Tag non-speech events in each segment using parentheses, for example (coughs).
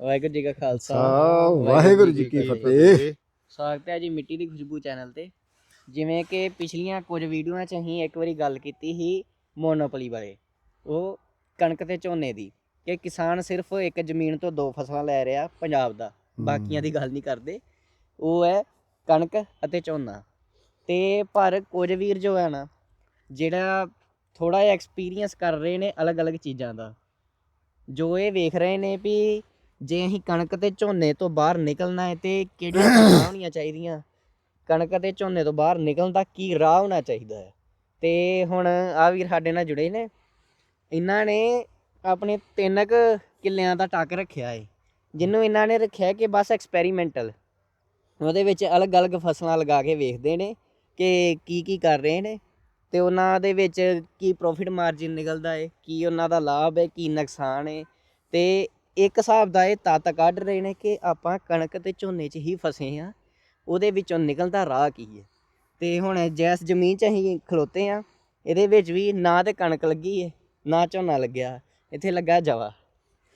ਵਾਹਿਗੁਰੂ ਜੀ ਕਾ ਖਾਲਸਾ ਵਾਹਿਗੁਰੂ ਜੀ ਕੀ ਫਤਿਹ। ਸਵਾਗਤ ਹੈ ਜੀ ਮਿੱਟੀ ਦੀ ਖੁਸ਼ਬੂ ਚੈਨਲ ਤੇ। ਜਿਵੇਂ ਕਿ ਪਿਛਲੀਆਂ ਕੁਝ ਵੀਡੀਓਆਂ 'ਚ ਅਸੀਂ ਇੱਕ ਵਾਰੀ ਗੱਲ ਕੀਤੀ ਸੀ ਮੋਨੋਪੋਲੀ ਬਾਰੇ ਉਹ ਕਣਕ ਤੇ ਝੋਨੇ ਦੀ ਕਿ ਕਿਸਾਨ ਸਿਰਫ ਇੱਕ ਜ਼ਮੀਨ ਤੋਂ ਦੋ ਫਸਲਾਂ ਲੈ ਰਿਹਾ ਪੰਜਾਬ ਦਾ ਬਾਕੀਆਂ ਦੀ ਗੱਲ ਨਹੀਂ ਕਰਦੇ। ਉਹ ਹੈ ਕਣਕ ਅਤੇ ਝੋਨਾ। ਤੇ ਪਰ ਕੁਝ ਵੀਰ ਜੋ ਹੈ ਨਾ ਜਿਹੜਾ ਥੋੜਾ ਜਿਹਾ ਐਕਸਪੀਰੀਅੰਸ ਕਰ ਰਹੇ ਨੇ ਅਲੱਗ-ਅਲੱਗ ਚੀਜ਼ਾਂ ਦਾ ਜੋ ਇਹ ਵੇਖ ਰਹੇ ਨੇ ਵੀ ਜੇ ਅਸੀਂ ਕਣਕ ਤੇ ਝੋਨੇ ਤੋਂ ਬਾਹਰ ਨਿਕਲਣਾ ਹੈ ਤੇ ਕਿਹੜੀਆਂ ਚੀਜ਼ਾਂ (coughs) ਹੋਣੀਆਂ ਚਾਹੀਦੀਆਂ? ਕਣਕ ਤੇ ਝੋਨੇ ਤੋਂ ਬਾਹਰ ਨਿਕਲਣ ਦਾ ਕੀ ਰਾਹ ਹੋਣਾ ਚਾਹੀਦਾ ਹੈ? ਤੇ ਹੁਣ ਆ ਵੀਰ ਸਾਡੇ ਨਾਲ ਜੁੜੇ ਨੇ। ਇਹਨਾਂ ਨੇ ਆਪਣੇ ਤਿੰਨ ਕੁ ਕਿੱਲਿਆਂ ਦਾ ਟੱਕ ਰੱਖਿਆ ਹੈ ਜਿਹਨੂੰ ਇਹਨਾਂ ਨੇ ਰੱਖਿਆ ਕਿ ਬਸ ਐਕਸਪੈਰੀਮੈਂਟਲ ਉਹਦੇ ਵਿੱਚ ਅਲੱਗ-ਅਲੱਗ ਫਸਲਾਂ ਲਗਾ ਕੇ ਵੇਖਦੇ ਨੇ ਕਿ ਕੀ ਕੀ ਕਰ ਰਹੇ ਨੇ ਤੇ ਉਹਨਾਂ ਦੇ ਵਿੱਚ ਕੀ ਪ੍ਰੋਫਿਟ ਮਾਰਜਿਨ ਨਿਕਲਦਾ ਹੈ ਕੀ ਉਹਨਾਂ ਦਾ ਲਾਭ ਹੈ ਕੀ ਨੁਕਸਾਨ ਹੈ ਤੇ ਇੱਕ ਹਿਸਾਬ ਦਾ ਇਹ ਤੱਤ ਕੱਢ ਰਹੇ ਨੇ ਕਿ ਆਪਾਂ ਕਣਕ ਤੇ ਝੋਨੇ 'ਚ ਹੀ ਫਸੇ ਆ ਉਹਦੇ ਵਿੱਚੋਂ ਨਿਕਲਦਾ ਰਾਹ ਕੀ ਹੈ? ਤੇ ਹੁਣ ਜੈਸ ਜ਼ਮੀਨ 'ਚ ਅਸੀਂ ਖਲੋਤੇ ਆ ਇਹਦੇ ਵਿੱਚ ਵੀ ਨਾ ਤੇ ਕਣਕ ਲੱਗੀ ਹੈ ਨਾ ਝੋਨਾ ਲੱਗਿਆ, ਇੱਥੇ ਲੱਗਾ ਜਵਾ।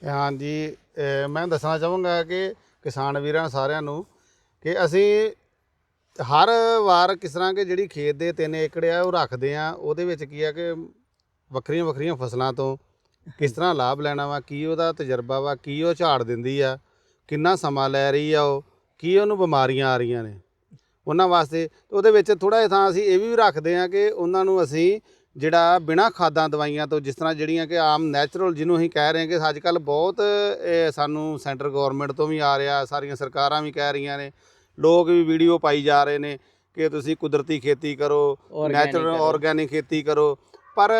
ਹਾਂਜੀ ਮੈਂ ਦੱਸਣਾ ਚਾਹੂੰਗਾ ਕਿ ਕਿਸਾਨ ਵੀਰਾਂ ਸਾਰਿਆਂ ਨੂੰ ਕਿ ਅਸੀਂ ਹਰ ਵਾਰ ਕਿਸ ਤਰ੍ਹਾਂ ਕਿ ਜਿਹੜੀ ਖੇਤ ਦੇ 3 ਏਕੜ ਆ ਉਹ ਰੱਖਦੇ ਆ ਉਹਦੇ ਵਿੱਚ ਕੀ ਆ ਕਿ ਵੱਖਰੀਆਂ ਵੱਖਰੀਆਂ ਫਸਲਾਂ ਤੋਂ ਕਿਸ ਤਰ੍ਹਾਂ ਲਾਭ ਲੈਣਾ ਵਾ ਕੀ ਉਹਦਾ ਤਜਰਬਾ ਵਾ ਕੀ ਉਹ ਝਾੜ ਦਿੰਦੀ ਆ ਕਿੰਨਾ ਸਮਾਂ ਲੈ ਰਹੀ ਆ ਉਹ ਕੀ ਉਹਨੂੰ ਬਿਮਾਰੀਆਂ ਆ ਰਹੀਆਂ ਨੇ ਉਹਨਾਂ ਵਾਸਤੇ ਉਹਦੇ ਵਿੱਚ ਥੋੜਾ ਜਿਹਾ ਥਾਂ ਅਸੀਂ ਇਹ ਵੀ ਰੱਖਦੇ ਆ ਕਿ ਉਹਨਾਂ ਨੂੰ ਅਸੀਂ ਜਿਹੜਾ ਬਿਨਾਂ ਖਾਦਾਂ ਦਵਾਈਆਂ ਤੋਂ ਜਿਸ ਤਰ੍ਹਾਂ ਜਿਹੜੀਆਂ ਕਿ ਆਮ ਨੈਚੁਰਲ ਜਿਹਨੂੰ ਅਸੀਂ ਕਹਿ ਰਹੇ ਹਾਂ ਕਿ ਅੱਜ ਕੱਲ ਬਹੁਤ ਸਾਨੂੰ ਸੈਂਟਰ ਗਵਰਨਮੈਂਟ ਤੋਂ ਵੀ ਆ ਰਿਹਾ ਸਾਰੀਆਂ ਸਰਕਾਰਾਂ ਵੀ ਕਹਿ ਰਹੀਆਂ ਨੇ ਲੋਕ ਵੀ ਵੀਡੀਓ ਪਾਈ ਜਾ ਰਹੇ ਨੇ ਕਿ ਤੁਸੀਂ ਕੁਦਰਤੀ ਖੇਤੀ ਕਰੋ ਨੈਚੁਰਲ। ਆਰਗੈਨਿਕ ਖੇਤੀ ਕਰੋ ਪਰ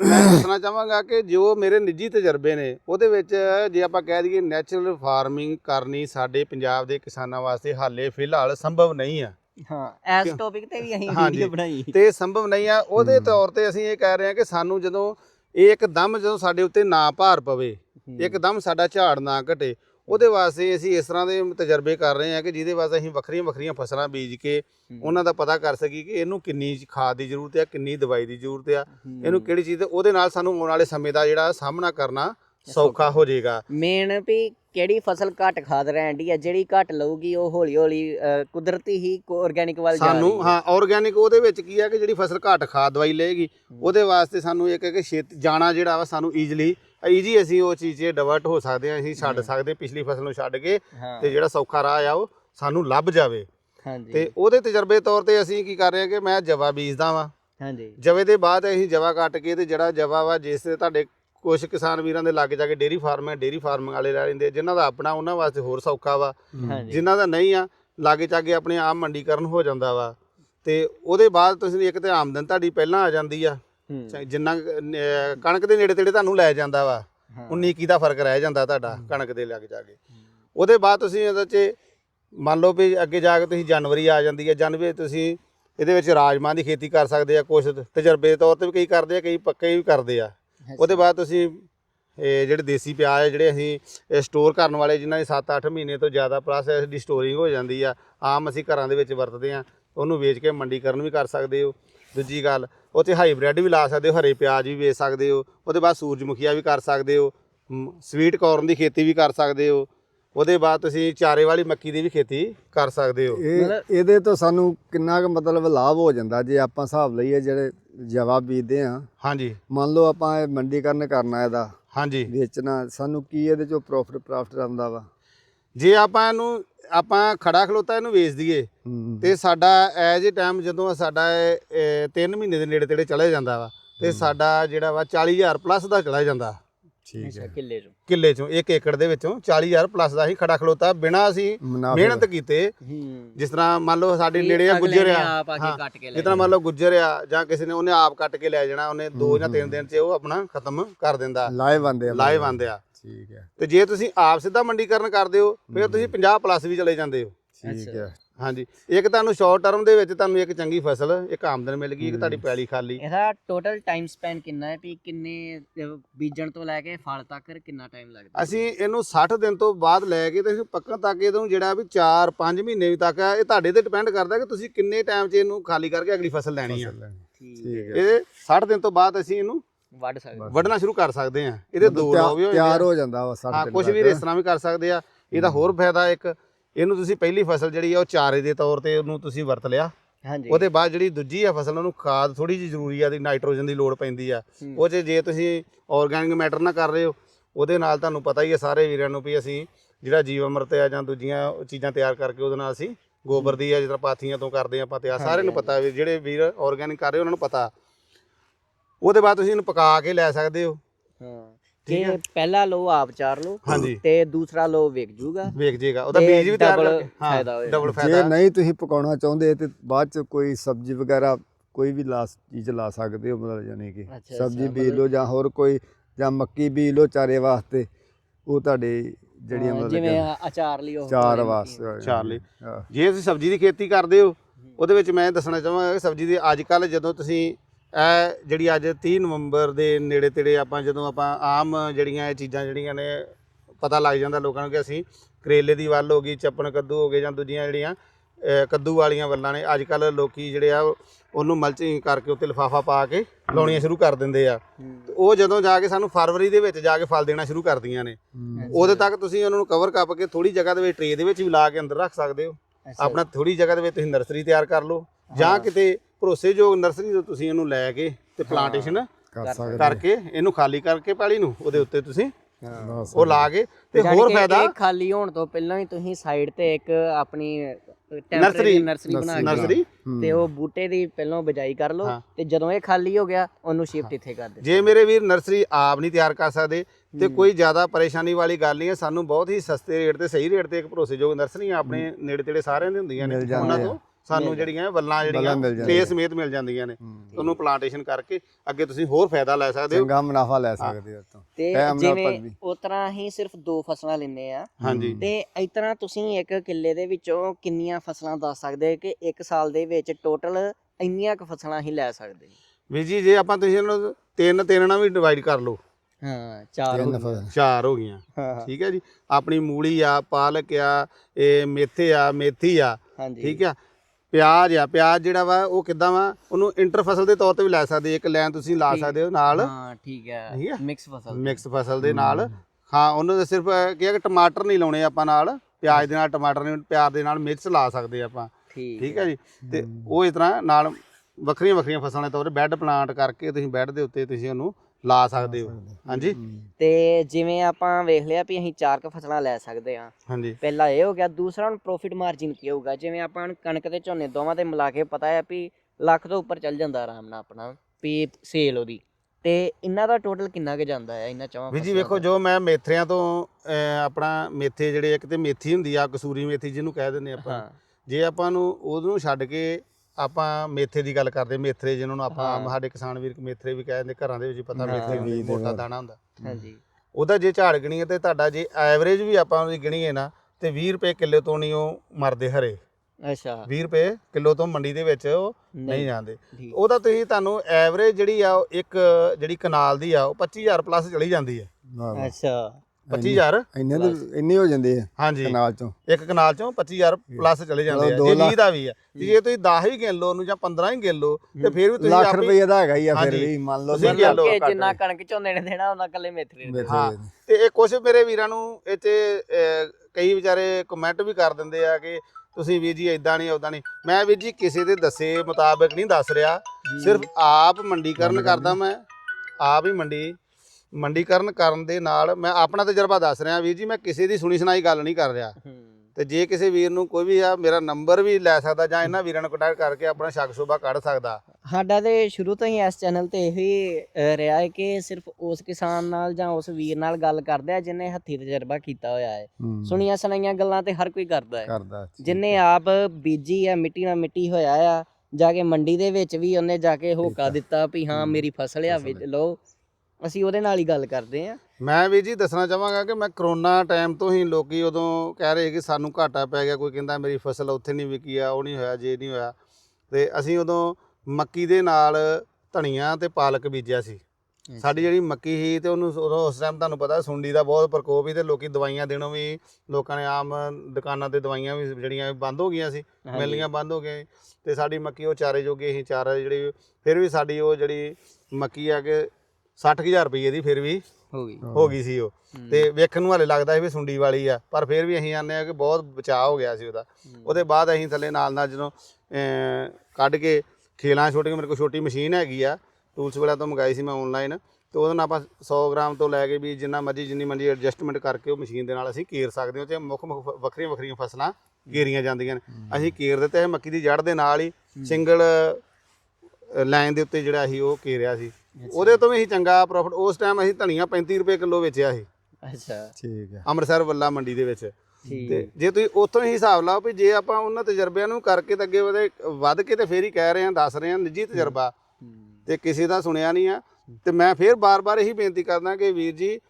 ਮੈਂ ਦੱਸਣਾ ਚਾਹਾਂਗਾ ਕਿ ਜੋ ਮੇਰੇ ਨਿੱਜੀ ਤਜਰਬੇ ਨੇ ਉਹਦੇ ਵਿੱਚ ਜੇ ਆਪਾਂ ਕਹਿ ਦਈਏ ਨੈਚੁਰਲ ਫਾਰਮਿੰਗ ਕਰਨੀ ਸਾਡੇ ਪੰਜਾਬ ਦੇ ਕਿਸਾਨਾਂ ਵਾਸਤੇ ਹਾਲੇ ਫਿਲਹਾਲ ਸੰਭਵ ਨਹੀਂ ਆ ਹਾਂ ਇਸ? ਟੌਪਿਕ ਤੇ ਵੀ ਅਸੀਂ। ਵੀਡੀਓ ਬਣਾਈ ਤੇ ਸੰਭਵ ਨਹੀਂ ਆ ਉਹਦੇ ਤੌਰ ਤੇ ਅਸੀਂ ਇਹ ਕਹਿ ਰਹੇ ਹਾਂ ਕਿ ਸਾਨੂੰ ਜਦੋਂ ਇਹ ਇੱਕਦਮ ਜਦੋਂ ਸਾਡੇ ਉੱਤੇ ਨਾ ਭਾਰ ਪਵੇ ਇੱਕਦਮ ਸਾਡਾ ਝਾੜ ਨਾ ਘਟੇ ਉਹਦੇ ਵਾਸਤੇ ਅਸੀਂ ਇਸ ਤਰ੍ਹਾਂ ਦੇ ਤਜਰਬੇ ਕਰ ਰਹੇ ਹਾਂ ਕਿ ਜਿਹਦੇ ਵਾਸਤੇ ਅਸੀਂ ਵੱਖਰੀਆਂ ਵੱਖਰੀਆਂ ਫਸਲਾਂ ਬੀਜ ਕੇ ਉਹਨਾਂ ਦਾ ਪਤਾ ਕਰ ਸਕੀਏ ਕਿ ਇਹਨੂੰ ਕਿੰਨੀ ਖਾਦ ਦੀ ਜ਼ਰੂਰਤ ਹੈ ਕਿੰਨੀ ਦਵਾਈ ਦੀ ਜ਼ਰੂਰਤ ਆ ਇਹਨੂੰ ਕਿਹੜੀ ਚੀਜ਼ ਉਹਦੇ ਨਾਲ ਸਾਨੂੰ ਆਉਣ ਵਾਲੇ ਸਮੇਂ ਦਾ ਜਿਹੜਾ ਸਾਹਮਣਾ ਕਰਨਾ ਸੌਖਾ ਹੋ ਜਾਏਗਾ। ਮੇਨ ਵੀ ਕਿਹੜੀ ਫਸਲ ਘੱਟ ਖਾਦ ਰਹਿੰਦੀ ਹੈ ਜਿਹੜੀ ਘੱਟ ਲਊਗੀ ਉਹ ਹੌਲੀ ਹੌਲੀ ਕੁਦਰਤੀ ਹੀ ਆਰਗੈਨਿਕ ਵੱਲ ਜਾ ਰਹੀ ਸਾਨੂੰ ਹੈ ਹਾਂ ਆਰਗੈਨਿਕ ਉਹਦੇ ਵਿੱਚ ਕੀ ਹੈ ਕਿ ਜਿਹੜੀ ਫਸਲ ਘੱਟ ਖਾਦ ਦਵਾਈ ਲਏਗੀ ਉਹਦੇ ਵਾਸਤੇ ਸਾਨੂੰ ਇੱਕ ਹੈ ਕਿ ਛੇਤੀ ਜਾਣਾ ਜਿਹੜਾ ਵਾ ਸਾਨੂੰ ਈਜ਼ੀਲੀ ਈਜ਼ੀ ਅਸੀਂ ਉਹ ਚੀਜ਼ 'ਚ ਡਿਵਰਟ ਹੋ ਸਕਦੇ ਹਾਂ ਅਸੀਂ ਛੱਡ ਸਕਦੇ ਪਿਛਲੀ ਫਸਲ ਨੂੰ ਛੱਡ ਕੇ ਹਾਂ। ਤੇ ਜਿਹੜਾ ਸੌਖਾ ਰਾਹ ਆ ਉਹ ਸਾਨੂੰ ਲੱਭ ਜਾਵੇ। ਹਾਂਜੀ। ਤੇ ਉਹਦੇ ਤਜਰਬੇ ਤੌਰ ਤੇ ਅਸੀਂ ਕੀ ਕਰ ਰਹੇ ਹਾਂ ਕਿ ਮੈਂ ਜਵਾ ਬੀਜਦਾ ਵਾਂ। ਹਾਂਜੀ। ਜਵੇ ਦੇ ਬਾਅਦ ਅਸੀਂ ਜਵਾ ਕੱਟ ਕੇ ਤੇ ਜਿਹੜਾ ਜਵਾ ਵਾ ਜਿਸ ਤੇ ਤੁਹਾਡੇ ਕੁਝ ਕਿਸਾਨ ਵੀਰਾਂ ਦੇ ਲਾਗੇ ਜਾ ਕੇ ਡੇਰੀ ਫਾਰਮ ਹੈ ਡੇਰੀ ਫਾਰਮ ਵਾਲੇ ਲੈ ਲੈਂਦੇ ਜਿਨ੍ਹਾਂ ਦਾ ਆਪਣਾ ਉਹਨਾਂ ਵਾਸਤੇ ਹੋਰ ਸੌਖਾ ਵਾ। ਹਾਂਜੀ। ਜਿਨ੍ਹਾਂ ਦਾ ਨਹੀਂ ਆ ਲਾਗੇ ਚਾਗੇ ਆਪਣੇ ਆਪ ਮੰਡੀਕਰਨ ਹੋ ਜਾਂਦਾ ਵਾ। ਤੇ ਉਹਦੇ ਬਾਅਦ ਤੁਸੀਂ ਇੱਕ ਤੇ ਆਮਦਨ ਤੁਹਾਡੀ ਪਹਿਲਾਂ ਆ ਜਾਂਦੀ ਆ। ਚਾਹੇ ਜਿੰਨਾ ਕੁ, ਅਹ, ਕਣਕ ਦੇ ਨੇੜੇ ਤੇੜੇ ਤੁਹਾਨੂੰ ਲੈ ਜਾਂਦਾ ਵਾ ਹਾਂ। 19 21 ਦਾ ਫ਼ਰਕ ਰਹਿ ਜਾਂਦਾ ਤੁਹਾਡਾ ਕਣਕ ਦੇ ਲੱਗ ਜਾ ਕੇ। ਉਹਦੇ ਬਾਅਦ ਤੁਸੀਂ ਇਹਦੇ 'ਚ ਮੰਨ ਲਓ ਵੀ ਅੱਗੇ ਜਾ ਕੇ ਤੁਸੀਂ ਜਨਵਰੀ ਆ ਜਾਂਦੀ ਹੈ ਜਨਵਰੀ ਤੁਸੀਂ ਇਹਦੇ ਵਿੱਚ ਰਾਜਮਾਂ ਦੀ ਖੇਤੀ ਕਰ ਸਕਦੇ ਆ ਕੁਝ ਤਜਰਬੇ ਦੇ ਤੌਰ ਤੇ ਵੀ ਕਈ ਕਰਦੇ ਆ ਕਈ ਪੱਕੇ ਵੀ ਕਰਦੇ ਆ। ਉਹਦੇ ਬਾਅਦ ਤੁਸੀਂ ਇਹ ਜਿਹੜੇ ਦੇਸੀ ਪਿਆਜ਼ ਆ ਜਿਹੜੇ ਅਸੀਂ ਸਟੋਰ ਕਰਨ ਵਾਲੇ ਜਿਨ੍ਹਾਂ ਦੀ 7-8 ਮਹੀਨੇ ਤੋਂ ਜ਼ਿਆਦਾ ਪ੍ਰੋਸੈਸ ਦੀ ਸਟੋਰਿੰਗ ਹੋ ਜਾਂਦੀ ਆ ਆਮ ਅਸੀਂ ਘਰਾਂ ਦੇ ਵਿੱਚ ਵਰਤਦੇ ਆ। ਉਹਨੂੰ ਵੇਚ ਕੇ ਮੰਡੀਕਰਨ ਵੀ ਕਰ ਸਕਦੇ ਹੋ। ਦੂਜੀ ਗੱਲ ਉੱਥੇ ਹਾਈਬ੍ਰਿਡ ਵੀ ਲਾ ਸਕਦੇ ਹੋ ਹਰੇ ਪਿਆਜ਼ ਵੀ ਵੇਚ ਸਕਦੇ ਹੋ ਉਹਦੇ ਬਾਅਦ ਸੂਰਜਮੁਖੀਆ ਵੀ ਕਰ ਸਕਦੇ ਹੋ ਸਵੀਟ ਕਾਰਨ ਦੀ ਖੇਤੀ ਵੀ ਕਰ ਸਕਦੇ ਹੋ ਉਹਦੇ ਬਾਅਦ ਤੁਸੀਂ ਚਾਰੇ ਵਾਲੀ ਮੱਕੀ ਦੀ ਵੀ ਖੇਤੀ ਕਰ ਸਕਦੇ ਹੋ। ਇਹਦੇ ਤੋਂ ਸਾਨੂੰ ਕਿੰਨਾ ਕੁ ਮਤਲਬ ਲਾਭ ਹੋ ਜਾਂਦਾ ਜੇ ਆਪਾਂ ਹਿਸਾਬ ਲਈਏ ਜਿਹੜੇ ਜਵਾ ਬੀਜਦੇ ਆ ਹਾਂਜੀ। ਮੰਨ ਲਓ ਆਪਾਂ ਇਹ ਮੰਡੀਕਰਨ ਕਰਨਾ ਇਹਦਾ ਹਾਂਜੀ। ਵੇਚਣਾ ਸਾਨੂੰ ਕੀ ਇਹਦੇ ਚੋਂ ਪ੍ਰੋਫਿਟ ਪ੍ਰਾਫਟ ਆਉਂਦਾ ਵਾ? ਜੇ ਆਪਾਂ ਇਹਨੂੰ ਆਪਾਂ ਖੜਾ ਖਲੋਤਾ ਇਹਨੂੰ ਵੇਚ ਦਈਏ। ਤੇ ਸਾਡਾ ਐਜ ਏ ਟਾਈਮ ਜਦੋਂ ਸਾਡਾ 3 ਮਹੀਨੇ ਦੇ ਨੇੜੇ ਤੇੜੇ ਚਲੇ ਜਾਂਦਾ ਵਾ ਤੇ ਸਾਡਾ ਜਿਹੜਾ ਵਾ 40000 ਪਲੱਸ ਦਾ ਚਲਾ ਜਾਂਦਾ। ਠੀਕ ਹੈ। ਕਿੱਲੇ ਚੋਂ। ਕਿੱਲੇ ਚੋਂ 1 ਏਕੜ ਦੇ ਵਿੱਚੋਂ 40000 ਪਲੱਸ ਦਾ ਅਸੀਂ ਖੜਾ ਖਲੋਤਾ ਬਿਨਾਂ ਅਸੀਂ ਮਿਹਨਤ ਕੀਤੇ ਹੂੰ। ਜਿਸ ਤਰ੍ਹਾਂ ਮੰਨ ਲਓ ਸਾਡੇ ਨੇੜੇ ਆ ਗੁੱਜਰ ਆ। ਹਾਂ, ਜਿਸ ਤਰ੍ਹਾਂ ਮੰਨ ਲਓ ਗੁੱਜਰ ਆ ਜਾਂ ਕਿਸੇ ਨੇ ਉਹਨੇ ਆਪ ਕੱਟ ਕੇ ਲੈ ਜਾਣਾ ਉਹਨੇ 2 ਜਾਂ 3 ਦਿਨ 'ਚ ਉਹ ਆਪਣਾ ਖਤਮ ਕਰ ਦਿੰਦਾ। ਲਾਈਵ ਆਂਦੇ ਆ ਲਾਈਵ ਆਂਦੇ ਆ। ਠੀਕ ਹੈ। ਤੇ ਜੇ ਤੁਸੀਂ ਆਪ ਸਿੱਧਾ ਮੰਡੀਕਰਨ ਕਰਦੇ ਹੋ ਫਿਰ ਤੁਸੀਂ 50 ਪਲੱਸ ਵੀ ਚਲੇ ਜਾਂਦੇ ਹੋ। ਠੀਕ। ਹੈ। ਹਾਂਜੀ। ਇੱਕ ਤੁਹਾਨੂੰ ਸ਼ਾਰਟ ਟਰਮ ਦੇ ਵਿੱਚ ਤੁਹਾਨੂੰ ਇੱਕ ਚੰਗੀ ਫਸਲ ਇੱਕ ਆਮਦਨ ਮਿਲ ਗਈ ਇੱਕ ਤੁਹਾਡੀ ਪੈਲੀ ਖਾਲੀ। ਇਹਦਾ ਟੋਟਲ ਟਾਈਮ ਸਪੈਨ ਕਿੰਨਾ ਹੈ ਵੀ ਕਿੰਨੇ ਬੀਜਣ ਤੋਂ ਲੈ ਕੇ ਫਲ ਤੱਕ ਕਿੰਨਾ ਟਾਈਮ ਲੱਗਦਾ? ਅਸੀਂ ਇਹਨੂੰ 60 ਦਿਨ ਤੋਂ ਬਾਅਦ ਲੈ ਕੇ ਤੇ ਅਸੀਂ ਪੱਕਣ ਤੱਕ ਇਹਨੂੰ ਜਿਹੜਾ ਵੀ 4-5 ਮਹੀਨੇ ਤੱਕ ਆ, ਇਹ ਤੁਹਾਡੇ ਤੇ ਡਿਪੈਂਡ ਕਰਦਾ ਕਿ ਤੁਸੀਂ ਕਿੰਨੇ ਟਾਈਮ 'ਚ ਇਹਨੂੰ ਖਾਲੀ ਕਰਕੇ ਅਗਲੀ ਫਸਲ ਲੈਣੀ ਆ। ਠੀਕ ਹੈ। ਇਹ 60 ਦਿਨ ਤੋਂ ਬਾਅਦ ਅਸੀਂ ਇਹਨੂੰ ਵੱਢ ਸਕਦੇ ਵੱਢਣਾ ਸ਼ੁਰੂ ਕਰ ਸਕਦੇ ਆ ਇਹਦੇ ਦੋ ਤਿਆ- ਲੋਕ ਵੀ ਹੋ ਤਿਆਰ ਹੋ ਜਾਂਦਾ ਵਾ ਆ। ਸਾਡੇ ਹਾਂ ਕੁਝ ਵੀ ਇਸ ਤਰ੍ਹਾਂ ਵੀ ਕਰ ਸਕਦੇ ਆ। ਇਹਦਾ ਹੋਰ ਫਾਇਦਾ ਇੱਕ ਇਹਨੂੰ ਤੁਸੀਂ ਪਹਿਲੀ ਫਸਲ ਜਿਹੜੀ ਆ ਉਹ ਚਾਰੇ ਦੇ ਤੌਰ ਤੇ ਉਹਨੂੰ ਤੁਸੀਂ ਵਰਤ ਲਿਆ। ਹਾਂਜੀ। ਉਹਦੇ ਬਾਅਦ ਜਿਹੜੀ ਦੂਜੀ ਆ ਫਸਲ ਉਹਨੂੰ ਖਾਦ ਥੋੜੀ ਜਿਹੀ ਜ਼ਰੂਰੀ ਆ ਦੀ ਨਾਈਟ੍ਰੋਜਨ ਦੀ ਲੋੜ ਪੈਂਦੀ ਆ। ਉਹ 'ਚ ਜੇ ਤੁਸੀਂ ਆਰਗੈਨਿਕ ਮੈਟਰ ਨਾ ਕਰ ਰਹੇ ਹੋ ਉਹਦੇ ਨਾਲ ਤੁਹਾਨੂੰ ਪਤਾ ਹੀ ਆ ਸਾਰੇ ਵੀਰਾਂ ਨੂੰ ਵੀ ਅਸੀਂ ਜਿਹੜਾ ਜੀਵ ਅਮਰਤ ਆ ਜਾਂ ਦੂਜੀਆਂ ਚੀਜ਼ਾਂ ਤਿਆਰ ਕਰਕੇ ਉਹਦੇ ਨਾਲ ਅਸੀਂ ਗੋਬਰ ਦੀ ਆ ਤਰ੍ਹਾਂ ਪਾਥੀਆਂ ਤੋਂ ਕਰਦੇ ਆ ਆਪਾਂ ਤਿਆਰ ਸਾਰਿਆਂ ਨੂੰ ਪਤਾ ਵੀ ਜਿਹੜੇ ਵੀਰ ਆਰਗੈਨਿਕ ਕਰ ਰਹੇ ਉਹਨਾਂ ਨੂੰ ਪਤਾ। ਉਹਦੇ ਬਾਅਦ ਤੁਸੀਂ ਇਹਨੂੰ ਪਕਾ ਕੇ ਲੈ ਸਕਦੇ ਹੋ। ਹਾਂ। ਕਿ ਪਹਿਲਾ ਲੋ ਆਪ ਚਾਰ ਲੋ ਹਾਂਜੀ। ਤੇ ਦੂਸਰਾ ਲੋ ਵਿਕ ਜੂਗਾ। ਵੇਖ ਜੇਗਾ। ਉਹਦਾ ਤੇ ਬੀਜ ਵੀ ਤਿਆਰ double ਕਰਕੇ ਫਾਇਦਾ ਹੋਏਗਾ। ਡਬਲ ਜੇ ਫਾਇਦਾ। ਨਹੀਂ ਤੁਸੀਂ ਪਕਾਉਣਾ ਚਾਹੁੰਦੇ ਤੇ ਬਾਅਦ ਚ ਕੋਈ ਸਬਜ਼ੀ ਵਗੈਰਾ ਕੋਈ ਵੀ ਲਾ ਚੀਜ਼ ਲਾ ਸਕਦੇ ਹੋ ਮਤਲਬ ਜਾਨੀ ਕਿ ਅੱਛਾ, ਸਬਜ਼ੀ ਬੀਜ ਲਓ ਜਾਂ ਹੋਰ ਕੋਈ ਜਾਂ ਮੱਕੀ ਬੀਜ ਲਓ ਚਾਰੇ ਵਾਸਤੇ ਉਹ ਤੁਹਾਡੇ ਜਿਹੜੀਆਂ ਹਾਂ, ਮਤਲਬ ਜਿਵੇਂ ਕਿ ਆ- ਅਚਾਰ ਲਈ ਉਹ ਚਾਰ ਵਾਸਤੇ ਚਾਰ ਲਈ। ਹਾਂ। ਜੇ ਤੁਸੀਂ ਸਬਜ਼ੀ ਦੀ ਖੇਤੀ ਕਰਦੇ ਹੋ ਉਹਦੇ ਵਿੱਚ ਮੈਂ ਦੱਸਣਾ ਚਾਹਾਂਗਾ ਕਿ ਸਬਜ਼ੀ ਦੀ ਅੱਜ ਕੱਲ ਜਦੋਂ ਤੁਸੀਂ ਇਹ ਜਿਹੜੀ ਅੱਜ 30 ਨਵੰਬਰ ਦੇ ਨੇੜੇ ਤੇੜੇ ਆਪਾਂ ਜਦੋਂ ਆਪਾਂ ਆਮ ਜਿਹੜੀਆਂ ਇਹ ਚੀਜ਼ਾਂ ਜਿਹੜੀਆਂ ਨੇ ਪਤਾ ਲੱਗ ਜਾਂਦਾ ਲੋਕਾਂ ਨੂੰ ਕਿ ਅਸੀਂ ਕਰੇਲੇ ਦੀ ਵੱਲ ਹੋ ਗਈ ਚੱਪਣ ਕੱਦੂ ਹੋ ਗਏ ਜਾਂ ਦੂਜੀਆਂ ਜਿਹੜੀਆਂ ਕੱਦੂ ਵਾਲੀਆਂ ਵੱਲਾਂ ਨੇ ਅੱਜ ਕੱਲ ਲੋਕੀ ਜਿਹੜੇ ਆ ਉਹ- ਉਹਨੂੰ ਮਲਚਿੰਗ ਕਰਕੇ ਉੱਤੇ ਲਿਫਾਫਾ ਪਾ ਕੇ ਲਾਉਣੀਆਂ ਸ਼ੁਰੂ ਕਰ ਦਿੰਦੇ ਆ ਉਹ ਜਦੋਂ ਜਾ ਕੇ ਸਾਨੂੰ ਫਰਵਰੀ ਦੇ ਵਿੱਚ ਜਾ ਕੇ ਫਲ ਦੇਣਾ ਸ਼ੁਰੂ ਕਰਦੀਆਂ ਨੇ। ਉਦੋਂ ਤੱਕ ਤੁਸੀਂ ਉਹਨਾਂ ਨੂੰ ਕਵਰ ਕੱਪ ਕੇ ਥੋੜੀ ਜਗ੍ਹਾ ਦੇ ਵਿੱਚ ਟਰੇ ਦੇ ਵਿੱਚ ਵੀ ਲਾ ਕੇ ਅੰਦਰ ਰੱਖ ਸਕਦੇ ਹੋ। ਆਪਣਾ ਥੋੜੀ ਜਗ੍ਹਾ ਦੇ ਵਿੱਚ ਤੁਸੀਂ ਨਰਸਰੀ ਤਿਆਰ ਕਰ ਲਓ ਜਾਂ ਕਿਤੇ ਭਰੋਸੇਯੋਗ ਨਰਸਰੀ ਤੋਂ ਤੁਸੀਂ ਇਹਨੂੰ ਲੈ ਕੇ ਤੇ ਪਲਾਂਟੇਸ਼ਨ ਕਰ ਸਕਦੇ ਕਰਕੇ ਇਹਨੂੰ ਖਾਲੀ ਕਰਕੇ ਪੈਲੀ ਨੂੰ ਉਹਦੇ ਉੱਤੇ ਤੁਸੀਂ। ਉਹ ਲਾ ਕੇ ਤੇ ਹੋਰ ਫਾਇਦਾ? ਇਹ ਖਾਲੀ ਹੋਣ ਤੋਂ ਪਹਿਲਾਂ ਹੀ ਤੁਸੀਂ ਸਾਈਡ ਤੇ ਇੱਕ ਆਪਣੀ ਨਰਸਰੀ- ਨਰਸਰੀ। ਨਰਸਰੀ ਬਣਾ ਕੇ ਨਰਸਰੀ। ਤੇ ਉਹ ਬੂਟੇ ਦੀ ਪਹਿਲਾਂ ਬਜਾਈ ਕਰ ਲਓ। ਤੇ ਜਦੋਂ ਇਹ ਖਾਲੀ ਹੋ ਗਿਆ ਉਹਨੂੰ ਸ਼ਿਫਟ ਇੱਥੇ ਕਰ ਦੇ ਜੇ ਮੇਰੇ ਵੀਰ ਨਰਸਰੀ ਆਪ ਨਹੀਂ ਤਿਆਰ ਕਰ ਸਕਦੇ ਤੇ ਕੋਈ ਜ਼ਿਆਦਾ ਪਰੇਸ਼ਾਨੀ ਵਾਲੀ ਗੱਲ ਨਹੀਂ ਹੈ ਸਾਨੂੰ ਬਹੁਤ ਹੀ ਸਸਤੇ ਰੇਟ ਤੇ ਸਹੀ ਰੇਟ ਤੇ ਇੱਕ ਭਰੋਸੇਯੋਗ ਨਰਸਰੀਆਂ ਆਪਣੇ ਨੇੜੇ ਤੇੜੇ ਸਾਰਿਆਂ ਦੇ ਹੁੰਦੀਆਂ ਨੇ ਉਹਨਾਂ। ਤੋਂ। ਸਾਨੂੰ ਜਿਹੜੀਆਂ ਵੱਲਾਂ ਜਿਹੜੀਆਂ ਟੇ। ਸਮੇਤ ਮਿਲ ਜਾਂਦੀਆਂ ਨੇ। ਉਹਨੂੰ ਪਲਾਂਟੇਸ਼ਨ ਕਰਕੇ ਅੱਗੇ ਤੁਸੀਂ ਹੋਰ ਫਾਇਦਾ ਲੈ ਸਕਦੇ ਹੋ। ਚੰਗਾ ਮੁਨਾਫਾ ਲੈ ਸਕਦੇ ਹੋ ਤੋਂ ਜਿਵੇਂ। ਉਸ ਤਰ੍ਹਾਂ ਹੀ ਸਿਰਫ ਦੋ ਫਸਲਾਂ ਲੈਂਦੇ ਆ। ਹਾਂਜੀ। ਤੇ ਇਸ ਤਰ੍ਹਾਂ ਤੁਸੀਂ ਇੱਕ ਕਿੱਲੇ ਦੇ ਵਿੱਚੋਂ ਕਿੰਨੀਆਂ ਫਸਲਾਂ ਦੱਸ ਸਕਦੇ ਕਿ ਇੱਕ ਸਾਲ ਦੇ ਵਿੱਚ ਟੋਟਲ ਇੰਨੀਆਂ ਕੁ ਫਸਲਾਂ ਹੀ ਲੈ ਸਕਦੇ ਵੀ ਜੀ ਜੇ ਆਪਾਂ ਤੁਸੀਂ ਇਹਨੂੰ ਤਿੰਨ ਤਿੰਨ ਨਾਲ ਵੀ ਡਿਵਾਈਡ ਕਰ ਲਓ। ਹਾਂ ਚਾਰ ਚਾਰ ਹੋ ਗਈਆਂ। ਠੀਕ ਹੈ ਜੀ। ਆਪਣੀ ਮੂਲੀ ਆ ਪਾਲਕ ਆ ਇਹ ਮੇਥੇ ਆ ਮੇਥੀ ਆ। ਠੀਕ ਆ। ਪਿਆਜ਼ ਆ ਪਿਆਜ਼ ਜਿਹੜਾ ਵਾ ਉਹ ਕਿੱਦਾਂ ਵਾ? ਉਹਨੂੰ ਇੰਟਰ ਫਸਲ ਦੇ ਤੌਰ ਤੇ ਵੀ ਲੈ ਸਕਦੇ ਇੱਕ ਲਾਈਨ ਤੁਸੀਂ ਲਾ ਸਕਦੇ ਹੋ ਨਾਲ। ਹਾਂ ਠੀਕ ਹੈ। ਹੈ। ਮਿਕਸ ਫਸਲ। ਮਿਕਸ ਫਸਲ ਦੇ ਨਾਲ। ਹਾਂ। ਉਹਨੂੰ ਸਿਰਫ ਕੀ ਕਿ ਟਮਾਟਰ ਨਹੀਂ ਲਾਉਣੇ ਆਪਾਂ ਨਾਲ। ਪਿਆਜ਼ ਦੇ ਨਾਲ ਟਮਾਟਰ ਨਹੀਂ ਪਿਆਜ਼ ਦੇ ਨਾਲ ਮਿਰਚ ਲਾ ਸਕਦੇ ਆਪਾਂ। ਠੀਕ ਠੀਕ ਹੈ। ਜੀ? ਤੇ ਉਹ ਇਸ ਤਰ੍ਹਾਂ ਨਾਲ ਵੱਖਰੀਆਂ ਵੱਖਰੀਆਂ ਫਸਲਾਂ ਦੇ ਤੌਰ ਤੇ ਬੈੱਡ ਪਲਾਂਟ ਕਰਕੇ ਤੁਸੀਂ ਬੈੱਡ ਦੇ ਉੱਤੇ ਤੁਸੀਂ ਉਹਨੂੰ ਲਾ ਸਕਦੇ ਹੋ। ਹਾਂਜੀ। ਤੇ ਜਿਵੇਂ ਆਪਾਂ ਵੇਖ ਲਿਆ ਵੀ ਅਸੀਂ ਚਾਰ ਕੁ ਫਸਲਾਂ ਲੈ ਸਕਦੇ ਹਾਂ। ਹਾਂਜੀ। ਪਹਿਲਾ ਇਹ ਹੋ ਗਿਆ ਦੂਸਰਾ ਹੁਣ ਪ੍ਰੋਫਿਟ ਮਾਰਜਿਨ ਕੀ ਹੋਊਗਾ? ਜਿਵੇਂ ਆਪਾਂ ਹੁਣ ਕਣਕ ਤੇ ਝੋਨੇ ਦੋਵਾਂ ਤੇ ਮਿਲਾ ਕੇ ਪਤਾ ਹੈ ਵੀ ਲੱਖ ਤੋਂ ਉੱਪਰ ਚੱਲ ਜਾਂਦਾ ਆਰਾਮ ਨਾਲ ਆਪਣਾ ਵੀ ਸੇਲ ਉਹਦੀ। ਤੇ ਇਹਨਾਂ ਦਾ ਟੋਟਲ ਕਿੰਨਾ ਕੁ ਜਾਂਦਾ ਹੈ? ਇਹਨਾਂ ਚੌਵਾਂ ਵੀ ਜੀ ਵੇਖੋ? ਜੋ ਮੈਂ ਮੇਥਰਿਆਂ ਤੋਂ ਆਪਣਾ ਮੇਥੇ ਜਿਹੜੇ ਇੱਕ ਤੇ ਮੇਥੀ ਹੁੰਦੀ ਆ ਕਸੂਰੀ ਮੇਥੀ ਜਿਹਨੂੰ ਕਹਿ ਦਿੰਦੇ ਆਪਾਂ। ਜੇ ਆਪਾਂ ਨੂੰ ਉਹਨੂੰ ਛੱਡ ਕੇ ਆਪਾਂ ਮੇਥੇ ਦੀ ਗੱਲ ਕਰਦੇ ਮੇਥਰੇ ਜਿਹਨਾਂ ਨੂੰ ਆਪਾਂ। ਸਾਡੇ ਕਿਸਾਨ ਵੀਰ ਮੇਥਰੇ ਵੀ ਕਹਿੰਦੇ ਘਰਾਂ ਦੇ ਵਿੱਚ ਪਤਾ। ਮੇਥਰੇ ਹੁੰਦੇ, ਮੋਟਾ। ਦਾਣਾ ਹੁੰਦਾ। ਹਾਂਜੀ। ਉਹਦਾ ਜੇ ਝਾੜ ਗਣੀਏ ਤੇ ਤੁਹਾਡਾ ਜੇ ਐਵਰੇਜ ਵੀ ਆਪਾਂ ਉਹਦੀ ਗਣੀਏ ਨਾ ਤੇ 20 ਰੁਪਏ ਕਿਲੋ ਤੋਂ ਨਹੀਂ ਉਹ ਮਰਦੇ ਹਰੇ। ਅੱਛਾ। 20 ਰੁਪਏ ਕਿਲੋ ਤੋਂ ਮੰਡੀ ਦੇ ਵਿੱਚ ਉਹ ਨਹੀਂ। ਜਾਂਦੇ। ਉਹਦਾ ਤੁਸੀਂ ਤੁਹਾਨੂੰ ਐਵਰੇਜ ਜਿਹੜੀ ਆ ਇੱਕ ਜਿਹੜੀ ਕਨਾਲ ਦੀ ਆ ਉਹ 25000 ਪਲੱਸ ਚਲੀ ਜਾਂਦੀ ਹੈ। ਵਾਹ ਅੱਛਾ। 25000 ਇੰਨੇ ਦੇ ਇੰਨੇ ਹੋ ਜਾਂਦੇ ਆ ਹਾਂਜੀ। ਕਨਾਲ ਚੋਂ। ਇੱਕ ਕਨਾਲ ਚੋਂ 25000 ਪਲੱਸ ਚਲੇ ਜਾਂਦੇ ਆ। ਮਤਲਬ ਦੋ ਜੇ ਲੱਖ- 20 ਦਾ ਵੀ ਆ ਤੇ ਜੇ ਤੁਸੀਂ 10 ਵੀ ਗਿਣ ਲਓ ਉਹਨੂੰ ਜਾਂ 15 ਹੀ ਗਿਣ ਲਓ ਤੇ ਫਿਰ ਵੀ ਤੁਸੀਂ ਲੱਖ ਆਪੇ ਰੁਪਏ ਦਾ ਹੈਗਾ ਹੀ ਆ ਫਿਰ ਹਾਂਜੀ। ਵੀ ਮੰਨ ਲਓ ਤੁਸੀਂ ਤੁਸੀਂ ਕਿਹਾ ਮਤਲਬ ਲਓ। ਕਿ ਘੱਟ ਜਿੰਨਾ ਹੈ। ਕਣਕ ਝੋਨੇ ਨੇ ਦੇਣਾ ਉਹਨਾਂ ਕੱਲੇ ਮੇਥਰੇ ਨੇ ਬੈਠੇ ਹਾਂ। ਹੋਏ ਨੇ। ਤੇ ਇਹ ਕੁਝ ਮੇਰੇ ਵੀਰਾਂ ਨੂੰ ਇਹ 'ਚ ਅਹ, ਕਈ ਵਿਚਾਰੇ ਕਮੈਂਟ ਵੀ ਕਰ ਦਿੰਦੇ ਆ ਕਿ ਤੁਸੀਂ ਵੀਰ ਜੀ ਇਦਾਂ ਨਹੀਂ ਉਦਾਂ ਨਹੀਂ ਮੈਂ ਵੀਰ ਜੀ ਕਿਸੇ ਦੇ ਦੱਸੇ ਮੁਤਾਬਕ ਨਹੀਂ ਦੱਸ ਰਿਹਾ। ਸਿਰਫ ਆਪ ਮੰਡੀਕਰਨ। ਕਰਦਾ ਮੈਂ ਆਪ ਹੀ ਮੰਡੀ। ਮੰਡੀਕਰਨ ਕਰਨ ਦੇ ਨਾਲ ਮੈਂ ਆਪਣਾ ਤਜਰਬਾ ਦੱਸ ਰਿਹਾ ਵੀਰ ਜੀ ਮੈਂ ਕਿਸੇ ਦੀ ਸੁਣੀ ਸੁਣਾਈ ਗੱਲ ਨਹੀਂ ਕਰ ਰਿਹਾ। ਤੇ ਜੇ ਕਿਸੇ ਵੀਰ ਨੂੰ ਕੋਈ ਵੀ ਆ ਮੇਰਾ ਨੰਬਰ ਵੀ ਲੈ ਸਕਦਾ ਜਾਂ ਇਹਨਾਂ ਵੀਰਾਂ ਨੂੰ ਕੰਟੈਕਟ ਕਰਕੇ ਆਪਣਾ ਸ਼ੱਕ ਸ਼ੋਭਾ ਕੱਢ ਸਕਦਾ। ਸਾਡਾ ਤੇ ਸ਼ੁਰੂ ਤੋਂ ਹੀ ਇਸ ਚੈਨਲ ਤੇ ਇਹੀ ਰਿਹਾ ਹੈ ਕਿ ਸਿਰਫ ਉਸ ਕਿਸਾਨ ਨਾਲ ਜਾਂ ਉਸ ਵੀਰ ਨਾਲ ਗੱਲ ਕਰਦੇ ਆ ਜਿਨੇ ਹੱਥੀ ਤਜਰਬਾ ਕੀਤਾ ਹੋਇਆ ਹੈ। ਸੁਣੀਆਂ ਸੁਣਾਈਆਂ ਗੱਲਾਂ ਤੇ ਹਰ ਕੋਈ ਕਰਦਾ ਹੈ। ਜਿਨੇ ਆਪ ਬੀਜੀ ਆ ਮਿੱਟੀ ਨਾਲ ਮਿੱਟੀ ਹੋਇਆ ਆ ਜਾ ਕੇ ਮੰਡੀ ਦੇ ਵਿੱਚ ਵੀ ਉਹਨੇ ਜਾ ਕੇ ਹੋਕਾ ਦਿੱਤਾ ਵੀ ਹਾਂ ਮੇਰੀ ਫਸਲ ਆ ਵਿੱਚ ਲਓ। ਅਸੀਂ ਉਹਦੇ ਨਾਲ ਹੀ ਗੱਲ ਕਰਦੇ ਆ ਮੈਂ ਵੀ ਜੀ ਦੱਸਣਾ ਚਾਹਾਂਗਾ ਕਿ ਮੈਂ ਕਰੋਨਾ ਟਾਈਮ ਤੋਂ ਹੀ ਲੋਕੀ ਉਦੋਂ ਕਹਿ ਰਹੇ ਕਿ ਸਾਨੂੰ ਘਾਟਾ ਪੈ ਗਿਆ ਕੋਈ ਕਹਿੰਦਾ ਮੇਰੀ ਫਸਲ ਉੱਥੇ ਨਹੀਂ ਵਿਕੀ ਆ ਉਹ ਨਹੀਂ ਹੋਇਆ ਜੇ ਨਹੀਂ ਹੋਇਆ। ਤੇ ਅਸੀਂ ਉਦੋਂ ਮੱਕੀ ਦੇ ਨਾਲ ਧਨੀਆ ਤੇ ਪਾਲਕ ਬੀਜਿਆ ਸੀ। ਸਾਡੀ ਜਿਹੜੀ ਮੱਕੀ ਸੀ ਤੇ ਉਹਨੂੰ ਉਦੋਂ ਉਸ ਟਾਈਮ ਤੁਹਾਨੂੰ ਪਤਾ ਸੁੰਡੀ ਦਾ ਬਹੁਤ ਪ੍ਰਕੋਪ ਸੀ ਤੇ ਲੋਕੀ ਦਵਾਈਆਂ ਦੇਣੋਂ ਵੀ ਲੋਕਾਂ ਨੇ ਆਮ ਦੁਕਾਨਾਂ ਤੇ ਦਵਾਈਆਂ ਵੀ ਜਿਹੜੀਆਂ ਬੰਦ ਹੋ ਗਈਆਂ ਸੀ। ਮਿਲਣੀਆਂ ਬੰਦ ਹੋ ਗਈਆਂ ਤੇ ਸਾਡੀ ਮੱਕੀ ਉਹ ਚਾਰੇ ਜੋਗੇ ਅਸੀਂ ਚਾਰਾ ਜਿਹੜੀ ਫਿਰ ਵੀ ਸਾਡੀ ਉਹ ਜਿਹੜੀ ਮੱਕੀ ਆ ਕਿ 60000 ਰੁਪਏ ਦੀ ਫਿਰ ਵੀ ਹੋ ਗਈ। ਹੋ ਗਈ ਸੀ ਉਹ। ਤੇ ਵੇਖਣ ਨੂੰ ਹਲੇ ਲੱਗਦਾ ਸੀ ਵੀ ਸੁੰਡੀ ਵਾਲੀ ਆ ਪਰ ਫਿਰ ਵੀ ਅਸੀਂ ਆਨੇ ਆ ਕਿ ਬਹੁਤ ਬਚਾਅ ਹੋ ਗਿਆ ਸੀ ਉਹਦਾ। ਉਹਦੇ ਬਾਅਦ ਅਸੀਂ ਥੱਲੇ ਨਾਲ ਨਾਲ ਜਦੋਂ ਕੱਢ ਕੇ ਖੇਲਾਂ ਛੋਟੀਆਂ ਮੇਰੇ ਕੋਲ ਛੋਟੀ ਮਸ਼ੀਨ ਹੈਗੀ ਆ ਟੂਲਸ ਵਾਲਾ ਤੋਂ ਮੰਗਾਈ ਸੀ ਮੈਂ ਆਨਲਾਈਨ ਤੇ ਉਹਦੇ ਨਾਲ ਆਪਾਂ 100 ਗ੍ਰਾਮ ਤੋਂ ਲੈ ਕੇ ਵੀ ਜਿੰਨਾ ਮਰਜ਼ੀ ਜਿੰਨੀ ਮਰਜ਼ੀ ਐਡਜਸਟਮੈਂਟ ਕਰਕੇ ਉਹ ਮਸ਼ੀਨ ਦੇ ਨਾਲ ਅਸੀਂ ਕੇਰ ਸਕਦੇ ਹਾਂ ਤੇ ਮੁੱਖ ਮੁੱਖ ਵੱਖਰੀਆਂ ਵੱਖਰੀਆਂ ਫਸਲਾਂ ਕੇਰੀਆਂ ਜਾਂਦੀਆਂ ਨੇ। ਅਸੀਂ ਕੇਰ ਦਿੱਤੇ ਮੱਕੀ ਦੀ ਜੜ ਦੇ ਨਾਲ ਹੀ ਸਿੰਗਲ ਲਾਈਨ ਦੇ ਉੱਤੇ ਜਿਹੜਾ ਸੀ ਉਹ ਕੇਰਿਆ ਸੀ। ਉਹਦੇ ਤੋਂ ਵੀ ਅਸੀਂ ਚੰਗਾ ਪ੍ਰੋਫਿਟ ਉਸ ਟਾਈਮ ਅਸੀਂ ਧਨੀਆ 35 ਰੁਪਏ ਕਿਲੋ ਵੇਚਿਆ ਸੀ। ਅੱਛਾ। ਠੀਕ ਹੈ। ਅੰਮ੍ਰਿਤਸਰ ਵੱਲਾ ਮੰਡੀ ਦੇ ਵਿੱਚ। ਤੇ ਜੇ ਤੁਸੀਂ ਉੱਥੋਂ ਹੀ ਹਿਸਾਬ ਲਾਓ ਵੀ ਜੇ ਆਪਾਂ ਉਹਨਾਂ ਤਜਰਬਿਆਂ ਨੂੰ ਕਰਕੇ ਤੇ ਅੱਗੇ ਵਧੇ ਵੱਧ ਕੇ ਤੇ ਫੇਰ ਹੀ ਕਹਿ ਰਹੇ ਹਾਂ ਦੱਸ ਰਹੇ ਹਾਂ ਨਿੱਜੀ ਤਜਰਬਾ। ਤੇ ਕਿਸੇ ਦਾ ਸੁਣਿਆ ਨਹੀਂ ਆ। ਤੇ ਮੈਂ ਫੇਰ ਬਾਰ-ਬਾਰ ਇਹੀ ਬੇਨਤੀ ਕਰਦਾ ਕਿ ਵੀਰ ਜੀ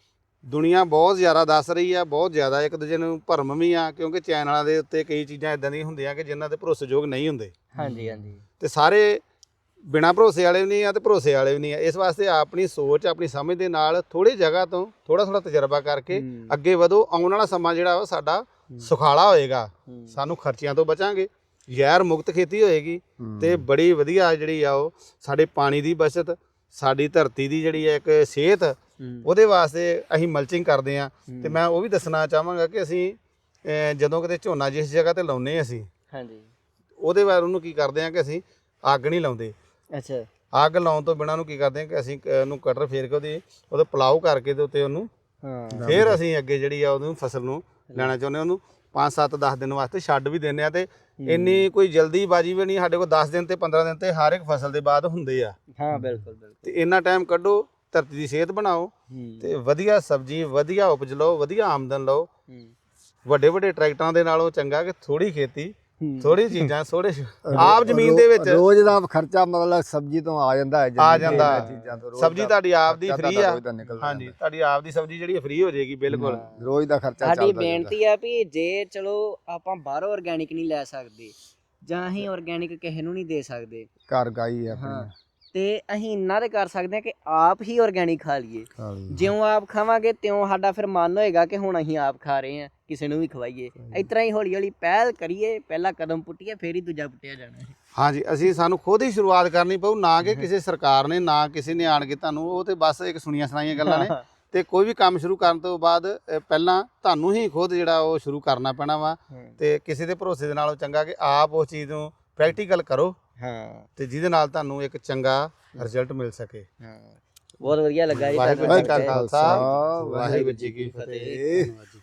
ਦੁਨੀਆ ਬਹੁਤ ਜ਼ਿਆਦਾ ਦੱਸ ਰਹੀ ਆ ਬਹੁਤ ਜ਼ਿਆਦਾ ਇੱਕ ਦੂਜੇ ਨੂੰ ਭਰਮ ਵੀ ਆ ਕਿਉਂਕਿ ਚੈਨਲਾਂ ਦੇ ਉੱਤੇ ਕਈ ਚੀਜ਼ਾਂ ਇਦਾਂ ਦੀਆਂ ਹੁੰਦੀਆਂ ਕਿ ਜਿਨ੍ਹਾਂ ਤੇ ਭਰੋਸੇਯੋਗ ਨਹੀਂ ਹੁੰਦੇ। ਹਾਂਜੀ ਹਾਂਜੀ। ਤੇ ਸਾਰੇ ਬਿਨਾ ਭਰੋਸੇ ਵਾਲੇ ਵੀ ਨਹੀਂ ਆ ਤੇ ਭਰੋਸੇ ਵਾਲੇ ਵੀ ਨਹੀਂ ਆ। ਇਸ ਵਾਸਤੇ ਆਪਣੀ ਸੋਚ ਆਪਣੀ ਸਮਝ ਦੇ ਨਾਲ ਥੋੜੀ ਜਗ੍ਹਾ ਤੋਂ ਥੋੜਾ ਥੋੜਾ ਤਜਰਬਾ ਕਰਕੇ। ਅੱਗੇ ਵਧੋ ਆਉਣ ਵਾਲਾ ਸਮਾਂ ਜਿਹੜਾ ਵਾ ਸਾਡਾ ਸੁਖਾਲਾ ਹੋਏਗਾ। ਸਾਨੂੰ ਖਰਚਿਆਂ ਤੋਂ ਬਚਾਂਗੇ। ਜ਼ਹਿਰ ਮੁਕਤ ਖੇਤੀ ਹੋਏਗੀ ਤੇ ਬੜੀ ਵਧੀਆ ਜਿਹੜੀ ਆ ਉਹ ਸਾਡੇ ਪਾਣੀ ਦੀ ਬਚਤ ਸਾਡੀ ਧਰਤੀ ਦੀ ਜਿਹੜੀ ਹੈ ਇੱਕ ਸਿਹਤ। ਉਹਦੇ ਵਾਸਤੇ ਅਸੀਂ ਮਲਚਿੰਗ ਕਰਦੇ ਆ। ਤੇ ਮੈਂ ਉਹ ਵੀ ਦੱਸਣਾ ਚਾਹਾਂਗਾ ਕਿ ਅਸੀਂ ਜਦੋਂ ਕਿਤੇ ਝੋਨਾ ਜਿਸ ਜਗ੍ਹਾ ਤੇ ਲਾਉਨੇ ਅਸੀਂ ਹਾਂਜੀ। ਉਹਦੇ ਬਾਅਦ ਉਹਨੂੰ ਕੀ ਕਰਦੇ ਆ ਕਿ ਅਸੀਂ ਅੱਗ ਨਹੀਂ ਲਾਉਂਦੇ। ਅੱਛਾ। ਅੱਗ ਲਾਉਣ ਤੋਂ ਬਿਨਾਂ ਨੂੰ ਕੀ ਕਰਦੇ ਆ ਕਿ ਅਸੀਂ ਉਹਨੂੰ ਕਟਰ ਫੇਰ ਕੇ ਉਹਦੀ ਉਹਦੇ ਪਲਾਉ ਕਰਕੇ ਤੇ ਉੱਤੇ ਉਹਨੂੰ ਹਾਂ। ਫਿਰ ਅਸੀਂ ਅੱਗੇ ਜਿਹੜੀ ਆ ਉਹਨੂੰ ਫਸਲ ਨੂੰ ਲੈਣਾ ਚਾਹੁੰਦੇ ਉਹਨੂੰ 5 7 10 ਦਿਨ ਵਾਸਤੇ ਛੱਡ ਵੀ ਦਿੰਦੇ ਆ ਤੇ ਇੰਨੀ ਕੋਈ ਜਲਦੀਬਾਜੀ ਵੀ ਨਹੀਂ ਸਾਡੇ ਕੋਲ 10 ਦਿਨ ਤੇ 15 ਦਿਨ ਤੇ ਹਰ ਇੱਕ ਫਸਲ ਦੇ ਬਾਅਦ ਹੁੰਦੇ ਆ। ਹਾਂ ਬਿਲਕੁਲ ਬਿਲਕੁਲ। ਤੇ ਇੰਨਾ ਟਾਈਮ ਕੱਢੋ ਧਰਤੀ ਦੀ ਸਿਹਤ ਬਣਾਓ ਤੇ ਵਧੀਆ ਸਬਜ਼ੀ ਵਧੀਆ ਉਪਜ ਲਓ ਵਧੀਆ ਆਮਦਨ ਲਓ। ਵੱਡੇ ਵੱਡੇ ਟਰੈਕਟਰਾਂ ਦੇ ਨਾਲੋਂ ਚੰਗਾ ਕਿ ਥੋੜੀ ਖੇਤੀ। ਥੋੜੀ ਚੀਜ਼ਾਂ ਥੋੜੇ ਆਪ ਜ਼ਮੀਨ ਦੇ ਵਿੱਚ ਰੋਜ਼ ਦਾ ਖਰਚਾ ਮਤਲਬ ਸਬਜ਼ੀ ਤੋਂ ਆ ਜਾਂਦਾ ਹੈ ਆ ਜਾਂਦਾ। ਸਬਜ਼ੀ ਤੁਹਾਡੀ ਆਪ ਦੀ ਫ੍ਰੀ ਆ। ਹਾਂਜੀ ਤੁਹਾਡੀ ਆਪ ਦੀ ਸਬਜ਼ੀ ਜਿਹੜੀ ਫ੍ਰੀ ਹੋ ਜਾਏਗੀ ਬਿਲਕੁਲ। ਰੋਜ਼ ਦਾ ਖਰਚਾ ਚੱਲਦਾ ਸਾਡੀ। ਬੇਨਤੀ ਆ ਵੀ ਜੇ ਚਲੋ ਆਪਾਂ ਬਾਹਰੋਂ ਆਰਗੈਨਿਕ ਨਹੀਂ ਲੈ ਸਕਦੇ ਜਾਂ ਅਸੀਂ ਆਰਗੈਨਿਕ ਕਿਸੇ ਨੂੰ ਨਹੀਂ ਦੇ ਸਕਦੇ। ਘਰ ਗਾਈ ਹੈ ਆਪਣੀ। ਤੇ ਅਸੀਂ ਇੰਨਾ ਤੇ ਕਰ ਸਕਦੇ ਹਾਂ ਕਿ ਆਪ ਹੀ ਆਰਗੈਨਿਕ ਖਾ ਲਈਏ। ਜਿਉਂ ਆਪ ਖਾਵਾਂਗੇ ਤਿਉਂ ਸਾਡਾ ਫਿਰ ਮਨ ਹੋਏਗਾ ਕਿ ਹੁਣ ਅਸੀਂ ਆਪ ਖਾ ਰਹੇ ਹਾਂ। ਕਿਸੇ ਨੂੰ ਵੀ ਖਵਾਈਏ। ਇਸ ਤਰ੍ਹਾਂ ਹੀ ਹੌਲੀ ਹੌਲੀ ਪਹਿਲ ਕਰੀਏ ਪਹਿਲਾ ਕਦਮ ਪੁੱਟੀਏ ਫੇਰ ਹੀ ਦੂਜਾ ਪੁੱਟਿਆ ਜਾਣਾ ਹੈ। ਹਾਂਜੀ ਅਸੀਂ ਸਾਨੂੰ ਖੁਦ ਹੀ ਸ਼ੁਰੂਆਤ ਕਰਨੀ ਪਊ ਨਾ ਕਿ ਕਿਸੇ ਸਰਕਾਰ ਨੇ ਨਾ ਕਿਸੇ ਨੇ ਆਣ ਕੇ ਤੁਹਾਨੂੰ ਉਹ ਤੇ ਬਸ ਇੱਕ ਸੁਣੀਆਂ ਸੁਣਾਈਆਂ ਗੱਲਾਂ ਨੇ। ਤੇ ਕੋਈ ਵੀ ਕੰਮ ਸ਼ੁਰੂ ਕਰਨ ਤੋਂ ਬਾਅਦ ਪਹਿਲਾਂ ਤੁਹਾਨੂੰ ਹੀ ਖੁਦ ਜਿਹੜਾ ਉਹ ਸ਼ੁਰੂ ਕਰਨਾ ਪੈਣਾ ਵਾ। ਤੇ ਕਿਸੇ ਦੇ ਭਰੋਸੇ ਦੇ ਨਾਲੋਂ ਚੰਗਾ ਕਿ ਆਪ ਉਸ ਚੀਜ਼ ਨੂੰ ਪ੍ਰੈਕਟੀਕਲ ਕਰੋ। ਹਾਂ। ਤੇ ਜਿਹਦੇ ਨਾਲ ਤੁਹਾਨੂੰ ਇੱਕ ਚੰਗਾ ਰਿਜ਼ਲਟ ਮਿਲ ਸਕੇ। ਹਾਂ। ਬਹੁਤ ਵਧੀਆ ਲੱਗਾ ਜੀ ਵਾਹਿਗੁਰੂ ਜੀ ਕਾ ਨਾਲ ਖਾਲਸਾ। ਵਾਹਿਗੁਰੂ ਵਾਹਿਗੁਰੂ ਜੀ ਕੀ ਫਤਿਹ। ਫਤਿਹ।